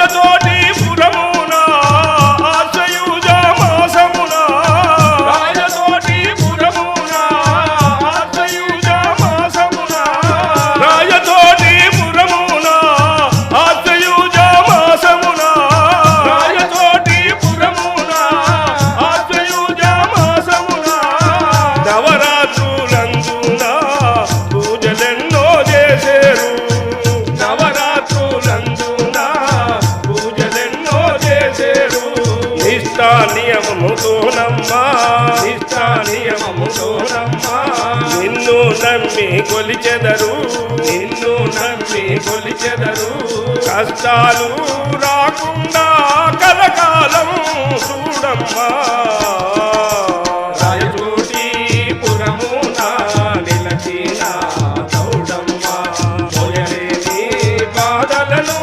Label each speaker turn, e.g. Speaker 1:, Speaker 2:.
Speaker 1: you do నిన్ను నమ్మి కొలిచెదరు. నిన్ను నమ్మి కొలిచెదరు. కష్టాలు రాకుండా కలకాలం చూడమ్మా. నిలచిన తౌడమ్మా బాధలను